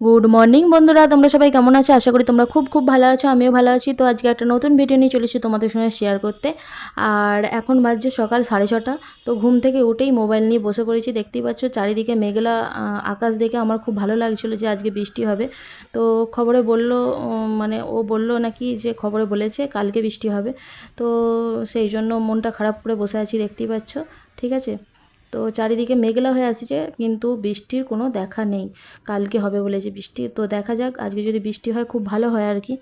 Good morning বন্ধুরা। তোমরা সবাই কেমন আছো? আশা করি তোমরা খুব খুব ভালো আছো, আমিও ভালো আছি। তো আজকে একটা নতুন ভিডিও নিয়ে চলেছি তোমাদের সঙ্গে শেয়ার করতে। আর এখন বাজছে সকাল সাড়ে ছটা। তো ঘুম থেকে উঠেই মোবাইল নিয়ে বসে পড়েছি। দেখতেই পাচ্ছ চারিদিকে মেঘলা আকাশ দেখে আমার খুব ভালো লাগছিল যে আজকে বৃষ্টি হবে। তো খবরে বলল মানে ও বলল নাকি যে খবরে বলেছে কালকে বৃষ্টি হবে। তো সেই জন্য মনটা খারাপ করে বসে আছি, দেখতেই পাচ্ছ। ঠিক আছে? তো চারিদিকে মেঘলা হয়ে আসছে, কিন্তু বৃষ্টির কোনো দেখা নেই। কালকে হবে বলেছে বৃষ্টি। তো দেখা যাক, আজকে যদি বৃষ্টি হয়, খুব ভালো হয় আর কি।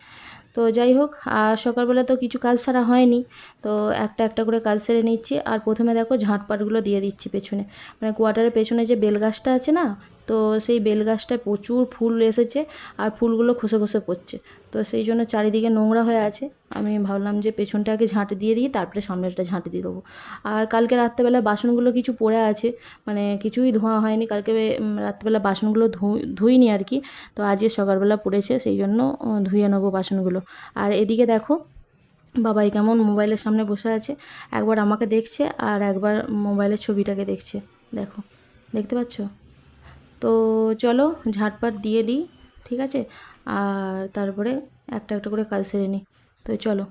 তো যাই হোক, আর সকালবেলা তো কিছু কাজ সারা হয়নি। তো একটা একটা করে কাজ সেরে নিচ্ছি। আর প্রথমে দেখো ঝাঁটপাটগুলো দিয়ে দিচ্ছি পেছনে। মানে কোয়ার্টারের পেছনে যে বেল গাছটা আছে না তো সেই বেল গাছটায় প্রচুর ফুল এসেছে আর ফুলগুলো খসে খসে পড়ছে। তো সেই জন্য চারিদিকে নোংরা হয়ে আছে। আমি ভাবলাম যে পেছনটা আগে ঝাঁট দিয়ে দিই, তারপরে সামনেরটা ঝাঁট দিয়ে দেবো। আর কালকে রাত্রেবেলা বাসনগুলো কিছু পড়ে আছে মানে কিছুই ধোয়া হয়নি। কালকে রাত্রেবেলা বাসনগুলো ধুই ধুইনি আর কি। তো আজকে সকালবেলা পড়েছে, সেই জন্য ধুয়ে নেব বাসনগুলো। আর এদিকে দেখো, বাবাই কেমন মোবাইলের সামনে বসে আছে। একবার আমাকে দেখছে আর একবার মোবাইলের ছবিটাকে দেখছে। দেখো, দেখতে পাচ্ছ? তো চলো ঝাটপাট দিয়ে দিই, ঠিক আছে? আর তারপরে একটা একটা করে কাজ সেরে নিই। তো চলো।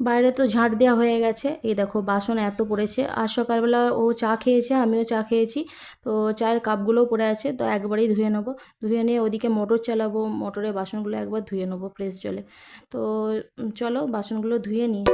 বাইরে তো ঝাঁট দেওয়া হয়ে গেছে। এই দেখো, বাসন এত পড়েছে। আর সকালবেলা ও চা খেয়েছে, আমিও চা খেয়েছি। তো চায়ের কাপগুলোও পড়ে আছে, তো একবারেই ধুয়ে নেব। ধুয়ে নিয়ে ওদিকে মোটর চালাবো, মোটরে বাসনগুলো একবার ধুয়ে নেব ফ্রেশ জলে। তো চলো, বাসনগুলো ধুয়ে নিই।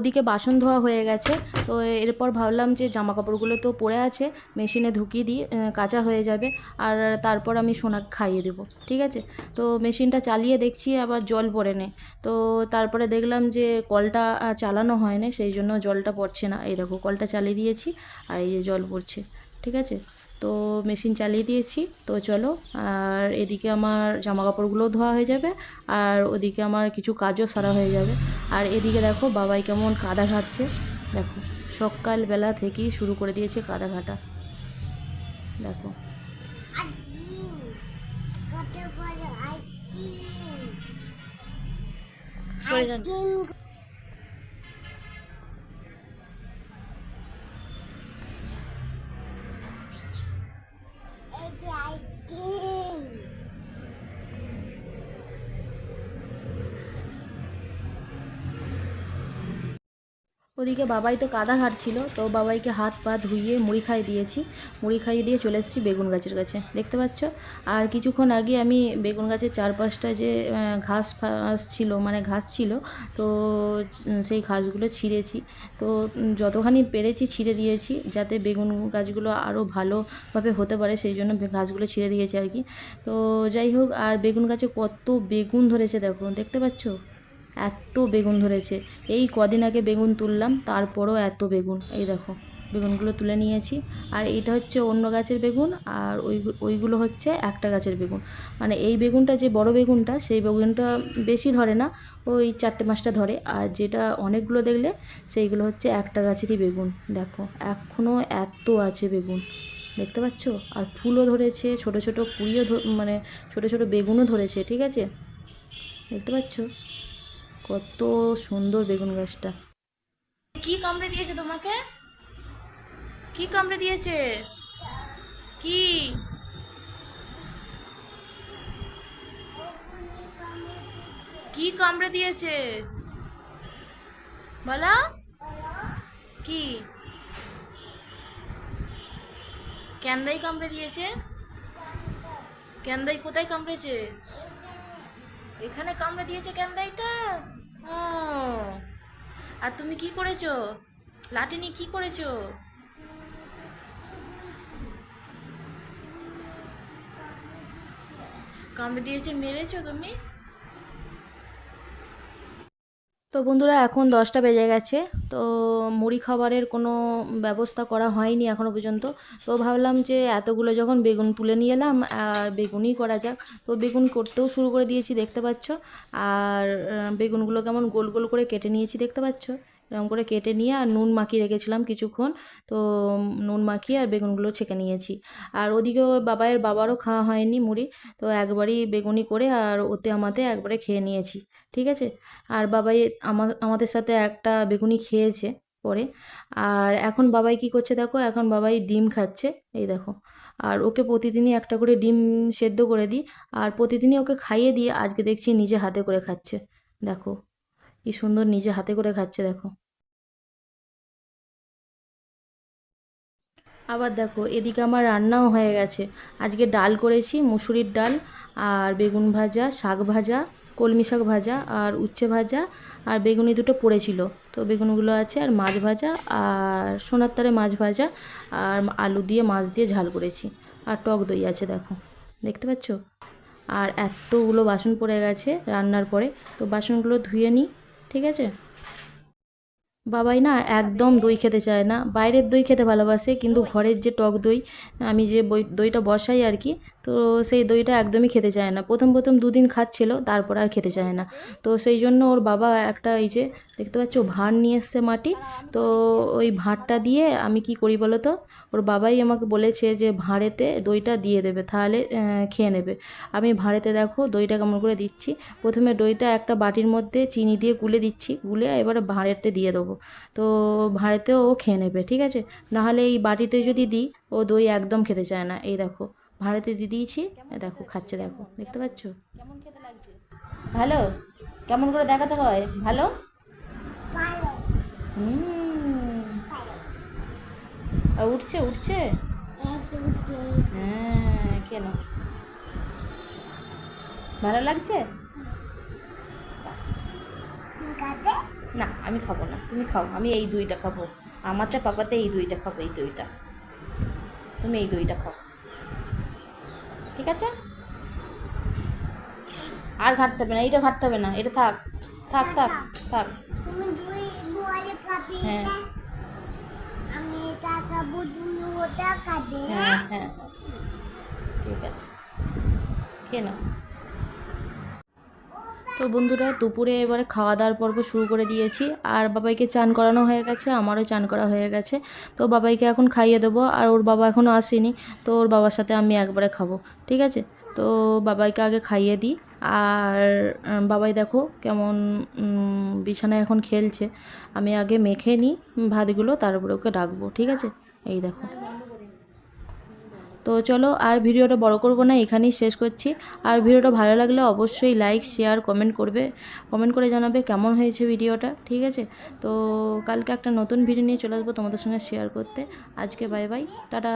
ওদিকে বাসন ধোয়া হয়ে গেছে। তো এরপর ভাবলাম যে জামা কাপড়গুলো তো পড়ে আছে, মেশিনে ঢুকিয়ে দিয়ে কাঁচা হয়ে যাবে। আর তারপর আমি সোনা খাইয়ে দেবো, ঠিক আছে? তো মেশিনটা চালিয়ে দেখছি, আবার জল পড়ে নে। তো তারপরে দেখলাম যে কলটা চালানো হয় না সেই জন্য জলটা পড়ছে না। এই দেখো, কলটা চালিয়ে দিয়েছি, আর এই যে জল পড়ছে, ঠিক আছে? তো মেশিন চালিয়ে দিয়েছি। তো চলো আর এদিকে আমার জামা কাপড়গুলোও ধোয়া হয়ে যাবে আর ওদিকে আমার কিছু কাজও সারা হয়ে যাবে। আর এদিকে দেখো বাবাই কেমন কাদা ঘাটছে। দেখো সকালবেলা থেকেই শুরু করে দিয়েছে কাদা ঘাটা। দেখো কত বড় আইসক্রিম সরে যান। আইসক্রিম এই যে আইসক্রিম ওদিকে বাবাই তো কাদা ঘাটছিল তো বাবাইকে হাত পা ধুইয়ে মুড়ি খাইয়ে দিয়েছি। মুড়ি খাইয়ে দিয়ে চলে এসেছি বেগুন গাছের কাছে, দেখতে পাচ্ছ? আর কিছুক্ষণ আগে আমি বেগুন গাছের চারপাশটা যে ঘাস ফাস ছিল মানে ঘাস ছিল, তো সেই ঘাসগুলো ছিঁড়েছি। তো যতখানি পেরেছি ছিঁড়ে দিয়েছি, যাতে বেগুন গাছগুলো আরও ভালোভাবে হতে পারে, সেই জন্য ঘাসগুলো ছিঁড়ে দিয়েছি আর কি। তো যাই হোক, আর বেগুন গাছে কত বেগুন ধরেছে দেখো, দেখতে পাচ্ছ? এত বেগুন ধরেছে। এই কদিন আগে বেগুন তুললাম, তারপরও এত বেগুন। এই দেখো, বেগুনগুলো তুলে নিয়েছি। আর এইটা হচ্ছে অন্য গাছের বেগুন, আর ওই, ওইগুলো হচ্ছে একটা গাছের বেগুন। মানে এই বেগুনটা যে বড় বেগুনটা, সেই বেগুনটা বেশি ধরে না, ওই চারটে পাঁচটা ধরে। আর যেটা অনেকগুলো দেখলে, সেইগুলো হচ্ছে একটা গাছেরই বেগুন। দেখো এখনও এত আছে বেগুন। দেখতে পাচ্ছ? আর ফুলও ধরেছে, ছোট ছোট কুড়িও মানে ছোট ছোট বেগুনও ধরেছে, ঠিক আছে? দেখতে পাচ্ছ? কত সুন্দর বেগুন গাছটা। কি কামড়ে দিয়েছে তোমাকে? কি কামড়ে দিয়েছে? কি? কি কামড়ে দিয়েছে? বলো। কি? ক্যান্দাই কামড়ে দিয়েছে? ক্যান্দাই কোথায় কামড়েছে? এখানে কামড়ে দিয়েছে ক্যান্দাইটা? ও। আর তুমি কি করেছ? লাঠি নিয়ে কি করেছ? কামড়ে দিয়েছে মেরেছো তুমি? তো বন্ধুরা, এখন দশটা বেজে গেছে। তো মুড়ি খাবারের কোনো ব্যবস্থা করা হয়নি এখনও পর্যন্ত। তো ভাবলাম যে এতগুলো যখন বেগুন তুলে নিয়ে এলাম, আর বেগুনই করা যাক। তো বেগুন করতেও শুরু করে দিয়েছি, দেখতে পাচ্ছ। আর বেগুনগুলো কেমন গোল গোল করে কেটে নিয়েছি, দেখতে পাচ্ছ? এরকম করে কেটে নিয়ে আর নুন মাখিয়ে রেখেছিলাম কিছুক্ষণ। তো নুন মাখিয়ে আর বেগুনগুলো ছেঁকে নিয়েছি। আর ওদিকেও বাবাইয়ের বাবারও খাওয়া হয়নি মুড়ি। তো একবারই বেগুনি করে আর ওতে আমাতে একবারে খেয়ে নিয়েছি। ঠিক আছে? আর বাবাই আমার আমাদের সাথে একটা বেগুনি খেয়েছে পরে। আর এখন বাবাই কি করছে দেখো? এখন বাবাই ডিম খাচ্ছে। এই দেখো। আর ওকে প্রতিদিনই একটা করে ডিম সেদ্ধ করে দিই। আর প্রতিদিনই ওকে খাইয়ে দিয়ে আজকে দেখছি নিজে হাতে করে খাচ্ছে। দেখো, কি সুন্দর নিজে হাতে করে খাচ্ছে, দেখো। আবার দেখো, এদিকে আমার রান্নাও হয়ে গেছে। আজকে ডাল করেছি, মুসুরির ডাল আর বেগুন ভাজা, শাক ভাজা, কলমি শাক ভাজা আর উচ্ছে ভাজা আর বেগুনি দুটো পড়েছিল। তো বেগুনগুলো আছে আর মাছ ভাজা আর সোনার তারে মাছ ভাজা আর আলু দিয়ে মাছ দিয়ে ঝাল করেছি। আর টক দই আছে দেখো, দেখতে পাচ্ছ? আর এতগুলো বাসন পড়ে গেছে রান্নার পরে। তো বাসনগুলো ধুয়ে নিই, ঠিক আছে? বাবাই না একদম দই খেতে চায় না। বাইরের দই খেতে ভালোবাসে, কিন্তু ঘরের যে টক দই, আমি যে দইটা বসাই আর কি, তো সেই দইটা একদমই খেতে চায় না। প্রথম প্রথম দুদিন খাচ্ছিল, তারপর আর খেতে চায় না। তো সেই জন্য ওর বাবা একটা এই যে, দেখতে পাচ্ছ, ভাঁড় নিয়ে এসছে মাটি। তো ওই ভাঁড়টা দিয়ে আমি কি করি বলো তো ওর বাবাই আমাকে বলেছে যে ভাঁড়েতে দইটা দিয়ে দেবে তাহলে খেয়ে নেবে। আমি ভাঁড়েতে দেখো দইটা কেমন করে দিচ্ছি। প্রথমে দইটা একটা বাটির মধ্যে চিনি দিয়ে গুলে দিচ্ছি গুলে এবারে ভাঁড়েতে দিয়ে দেবো। তো ভাঁড়েতেও ও খেয়ে নেবে ঠিক আছে? নাহলে এই বাটিতে যদি দিই ও দই একদম খেতে চায় না। এই দেখো ভাঁড়েতে দিয়ে দিয়েছি দেখো খাচ্ছে দেখো দেখতে পাচ্ছ? কেমন খেতে লাগছে? ভালো? কেমন করে দেখাতে হয়? ভালো। হুম। উঠছে উঠছে? হ্যাঁ কেন? ভালো লাগছে? না আমি খাব না তুমি খাও আমি এই দুইটা খাব। আমারটা পাপাতে এই দুইটা খাব এই দুইটা। তুমি এই দুইটা খাও। ঠিক আছে? আর ঘাটতে হবে না এইটা ঘাটতে হবে না এটা থাক থাক থাক থাক। হ্যাঁ। খাবে হ্যাঁ হ্যাঁ ঠিক আছে। তো বন্ধুরা, দুপুরে এবারে খাওয়া দাওয়ার পর্ব শুরু করে দিয়েছি। আর বাবাইকে চান করানো হয়ে গেছে, আমারও চান করা হয়ে গেছে। তো বাবাইকে এখন খাইয়ে দেবো, আর ওর বাবা এখনও আসেনি। তো ওর বাবার সাথে আমি একবারে খাব। ঠিক আছে? তো বাবাইকে আগে খাইয়ে দিই। আর বাবাই দেখো কেমন বিছানায় এখন খেলছে। আমি আগে মেখে নিই ভাতগুলো, তারপরে ওকে ডাকবো, ঠিক আছে? এই দেখো। তো চলো আর ভিডিওটা বড় করব না, এখানেই শেষ করছি। আর ভিডিওটা ভালো লাগলে অবশ্যই লাইক শেয়ার কমেন্ট করবে। কমেন্ট করে জানাবে কেমন হয়েছে ভিডিওটা, ঠিক আছে? তো কালকে একটা নতুন ভিডিও নিয়ে চলে আসব তোমাদের সঙ্গে শেয়ার করতে। আজকে বাই বাই টাটা।